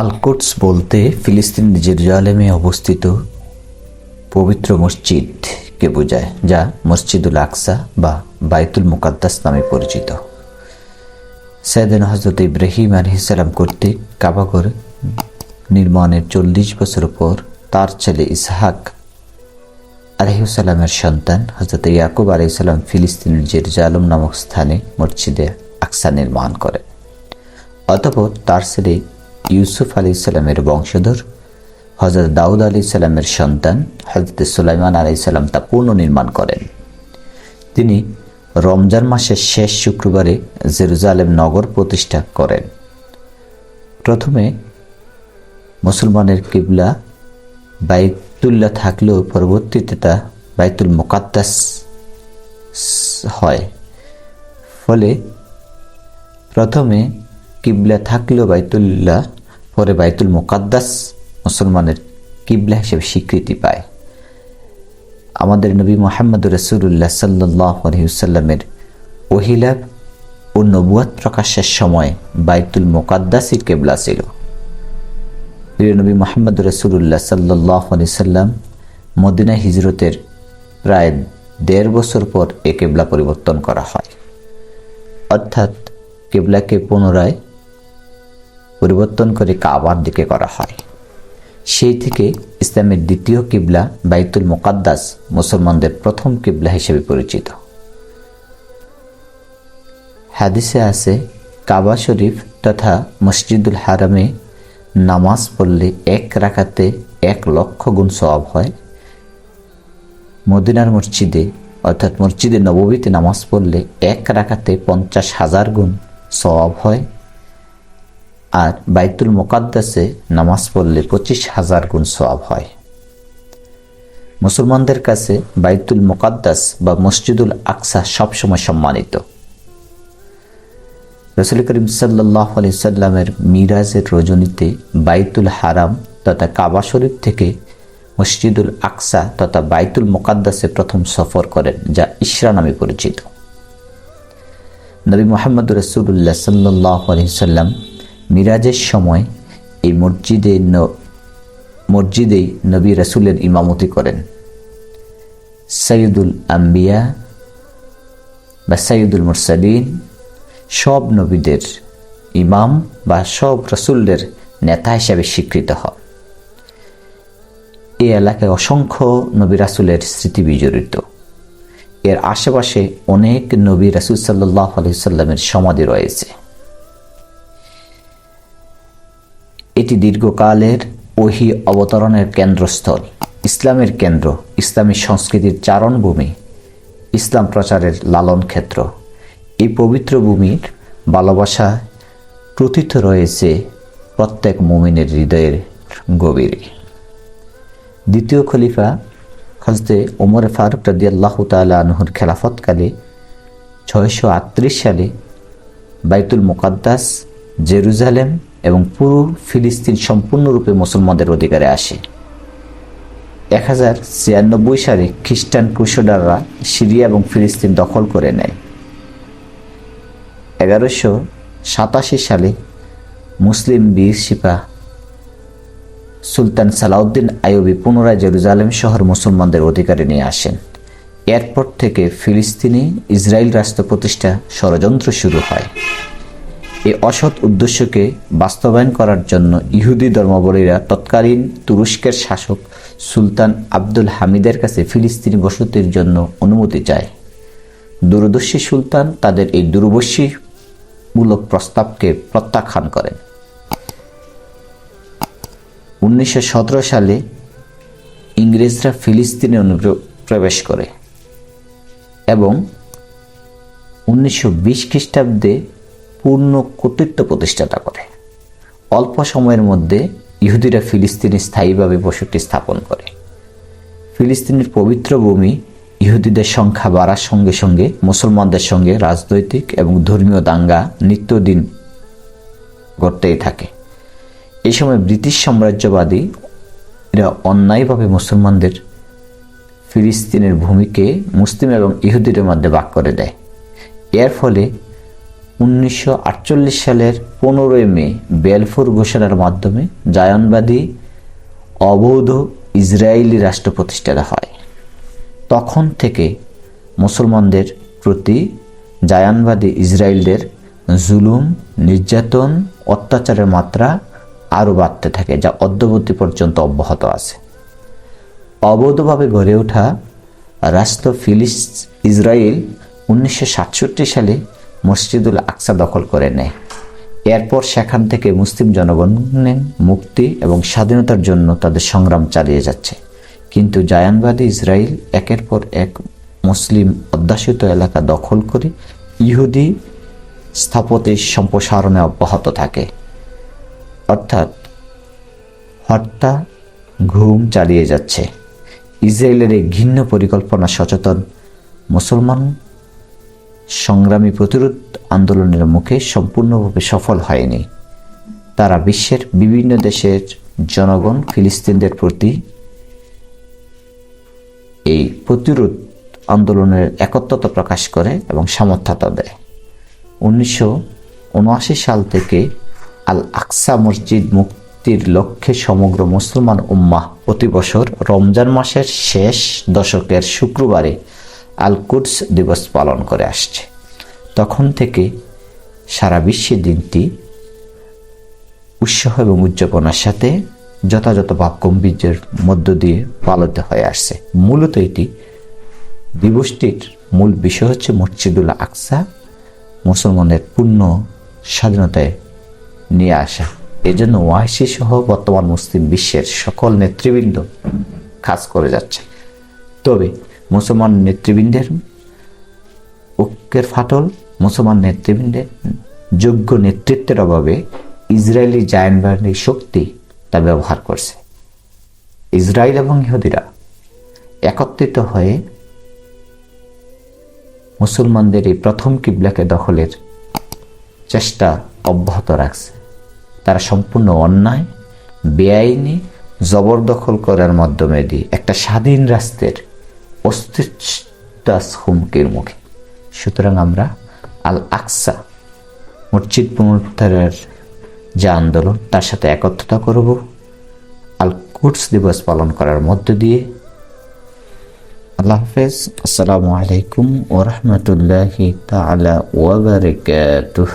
আলকোটস বলতে ফিলিস্তিন জেরুজালেমে অবস্থিত পবিত্র মসজিদকে বোঝায়, যা মসজিদুল আকসা বা বাইতুল মুকাদ্দাস নামে পরিচিত। সৈয়দিন হজরত ইব্রাহিম আলহিসাল্লাম কর্তৃক কাবাগর নির্মাণের চল্লিশ বছর পর তার ছেলে ইসহাক আলহিসাল্লামের সন্তান হজরত ইয়াকুব আলহিসাল্লাম ফিলিস্তিনের জেরুজালম নামক স্থানে মসজিদে আকসা নির্মাণ করেন অতপর তার ছেলে ইউসুফ আলি সাল্লামের বংশধর হজরত দাউদ আলি সাল্লামের সন্তান হজরত সুলাইমান আলি সাল্লাম তা পুনর্নির্মাণ করেন। তিনি রমজান মাসের শেষ শুক্রবারে জেরুজালেম নগর প্রতিষ্ঠা করেন। প্রথমে মুসলমানের কিবলা বাইতুল্লা থাকলেও পরবর্তীতে তা বাইতুল মোকাদ্দাস হয়। ফলে প্রথমে কিবলা থাকলেও বাইতুল্লাহ, পরে বাইতুল মোকাদ্দাস মুসলমানের কিবলা হিসেবে স্বীকৃতি পায়। আমাদের নবী মোহাম্মদ রসুল্লাহ সাল্লাহ আলহিউসাল্লামের ওহিলা ও নবুয়াত প্রকাশের সময় বাইতুল মোকাদ্দাসই কেবলা ছিল। নবী মোহাম্মদ রসুল্লাহ সাল্লাহ আলি সাল্লাম মদিনা হিজরতের প্রায় দেড় বছর পর এ কেবলা পরিবর্তন করা হয়। অর্থাৎ কেবলাকে পুনরায় পরিবর্তন করে কাবার দিকে করা হয়। সেই থেকে ইসলামের দ্বিতীয় কিবলা বাইতুল মোকাদ্দাস মুসলমানদের প্রথম কিবলা হিসেবে পরিচিত। হাদিসে আছে, কাবা শরীফ তথা মসজিদুল হারামে নামাজ পড়লে এক রাখাতে এক লক্ষ গুণ সওয়াব হয়। মদিনার মসজিদে অর্থাৎ মসজিদে নববীতে নামাজ পড়লে এক রাখাতে পঞ্চাশ হাজার গুণ সওয়াব হয়। আর বাইতুল মোকাদ্দাসে নামাজ পড়লে পঁচিশ হাজার গুণ সওয়াব হয়। মুসলমানদের কাছে বাইতুল মোকাদ্দাস বা মসজিদুল আকসা সবসময় সম্মানিত। রসুল করিম সাল্লাহ আলি সাল্লামের মিরাজের রজনীতে বাইতুল হারাম তথা কাবা শরীফ থেকে মসজিদুল আকসা তথা বাইতুল মোকাদ্দাসে প্রথম সফর করেন, যা ইশরা নামে পরিচিত। নবী মোহাম্মদ রসুল্লাহ সাল্লাহ আলি সাল্লাম মিরাজের সময় এই মসজিদে মসজিদেই নবী রসুলের ইমামতি করেন। সৈয়দুল আম্বিয়া বা সৈয়দুল মুরসালিন সব নবীদের ইমাম বা সব রসুলদের নেতা হিসাবে স্বীকৃত হন এই এলাকায় অসংখ্য নবী রাসুলের স্মৃতি বিজড়িত। এর আশেপাশে অনেক নবী রাসুল সাল্লাহ আলহিসাল্লামের সমাধি রয়েছে। এটি দীর্ঘকালের ওহি অবতরণের কেন্দ্রস্থল। ইসলামের কেন্দ্র, ইসলামী সংস্কৃতির চারণভূমি, ইসলাম প্রচারের লালন ক্ষেত্র। এই পবিত্র ভূমির ভালোবাসা প্রথিত রয়েছে প্রত্যেক মুমিনের হৃদয়ের গভীরে। দ্বিতীয় খলিফা হজরতে ওমর ফারুক রাদি আল্লাহ তালা আনহুর খেলাফতকালে ছয়শো আটত্রিশ সালে বাইতুল মুকাদ্দাস, জেরুজালেম এবং পুরো ফিলিস্তিন সম্পূর্ণরূপে মুসলমানদের অধিকারে আসে। এক হাজার ছিয়ানব্বই সালে খ্রিস্টান ক্রুশোডাররা সিরিয়া এবং ফিলিস্তিন দখল করে নেয়। এগারোশো সাতাশি সালে মুসলিম বীর শিপা সুলতান সালাউদ্দিন আইয়ুবি পুনরায় জেরুজালেম শহর মুসলমানদের অধিকারে নিয়ে আসেন। এরপর থেকে ফিলিস্তিনে ইসরায়েল রাষ্ট্র প্রতিষ্ঠা ষড়যন্ত্র শুরু হয়। এই অসৎ উদ্দেশ্যকে বাস্তবায়ন করার জন্য ইহুদি ধর্মাবলীরা তৎকালীন তুরস্কের শাসক সুলতান আব্দুল হামিদের কাছে ফিলিস্তিনি বসতির জন্য অনুমতি চায়। দূরদর্শী সুলতান তাদের এই দূরবর্ষীমূলক প্রস্তাবকে প্রত্যাখ্যান করেন। উনিশশো সতেরো সালে ইংরেজরা ফিলিস্তিনে অনুপ্রবেশ করে এবং উনিশশো বিশ খ্রিস্টাব্দে পূর্ণ কর্তৃত্ব প্রতিষ্ঠাতা করে। অল্প সময়ের মধ্যে ইহুদিরা ফিলিস্তিনে স্থায়ীভাবে বসতি স্থাপন করে। ফিলিস্তিনের পবিত্র ভূমি ইহুদিদের সংখ্যা বাড়ার সঙ্গে সঙ্গে মুসলমানদের সঙ্গে রাজনৈতিক এবং ধর্মীয় দাঙ্গা নিত্যদিন ঘটতেই থাকে। এই সময় ব্রিটিশ সাম্রাজ্যবাদী এরা অন্যায়ভাবে মুসলমানদের ফিলিস্তিনের ভূমিকে মুসলিম এবং ইহুদিদের মধ্যে ভাগ করে দেয়। এর ফলে উনিশশো আটচল্লিশ সালের পনেরোই মে বেলফোর ঘোষণার মাধ্যমে জায়নবাদী অবৈধ ইসরায়েলি রাষ্ট্র প্রতিষ্ঠা হয়। তখন থেকে মুসলমানদের প্রতি জায়ানবাদী ইসরায়েলদের জুলুম, নির্যাতন, অত্যাচারের মাত্রা আরও বাড়তে থাকে, যা অদ্যবর্তী পর্যন্ত অব্যাহত আছে। অবৈধভাবে গড়ে ওঠা রাষ্ট্র ফিলিস ইসরায়েল উনিশশো সাতষট্টি সালে মসজিদুল আকসা দখল করে নেয়। এরপর সেখান থেকে মুসলিম জনগণের মুক্তি এবং স্বাধীনতার জন্য তাদের সংগ্রাম চালিয়ে যাচ্ছে। কিন্তু জায়ানবাদী ইসরায়েল একের পর এক মুসলিম অধ্যাসিত এলাকা দখল করে ইহুদি স্থাপত্যের সম্প্রসারণে অব্যাহত থাকে। অর্থাৎ হত্যা, ঘুম চালিয়ে যাচ্ছে। ইসরায়েলের এই ঘৃণ্য পরিকল্পনা সচেতন মুসলমান সংগ্রামী প্রতিরোধ আন্দোলনের মুখে সম্পূর্ণভাবে সফল হয়নি। তারা বিশ্বের বিভিন্ন দেশের জনগণ ফিলিস্তিনদের প্রতি এই প্রতিরোধ আন্দোলনের একত্রতা প্রকাশ করে এবং সমর্থতা দেয়। উনিশশো উনআশি সাল থেকে আল আকসা মসজিদ মুক্তির লক্ষ্যে সমগ্র মুসলমান উম্মাহ প্রতি বছর রমজান মাসের শেষ দশকের শুক্রবারে আল কুডস দিবস পালন করে আসছে। তখন থেকে সারা বিশ্বে দিনটি উৎসাহ এবং উদযাপনার সাথে যথাযথ ভাব গম্ভীর্যের মধ্য দিয়ে পালিত হয়ে আসছে। মূলত এটি দিবসটির মূল বিষয় হচ্ছে মসজিদুল আকসা মুসলমানের পূর্ণ স্বাধীনতায় নিয়ে আসা। এজন্য ওয়াইসি সহ বর্তমান মুসলিম বিশ্বের সকল নেতৃবৃন্দ কাজ করে যাচ্ছে তবে মুসলমান নেতৃবৃন্দের ঐক্যের ফাটল, মুসলমান নেতৃবৃন্দের যোগ্য নেতৃত্বের অভাবে ইসরায়েলি জায়ান বাহিনীর শক্তি তা ব্যবহার করছে। ইসরায়েল এবং ইহুদিরা একত্রিত হয়ে মুসলমানদের এই প্রথম কিবলাকে দখলের চেষ্টা অব্যাহত রাখছে। তারা সম্পূর্ণ অন্যায়, বেআইনি, জবরদখল করার মাধ্যমে দিয়ে একটা স্বাধীন রাষ্ট্রের অস্তিত্ব হুমকির মুখে। সুতরাং আমরা আল আকসা মসজিদ পুনরুদ্ধারের যে আন্দোলন, তার সাথে একত্রতা করব। আল কুডস দিবস পালন করার মধ্য দিয়ে। আল্লাহ হাফেজ। আসসালামু আলাইকুম ওরহমতুল্লাহি তালা ওয়াবারকাতুহ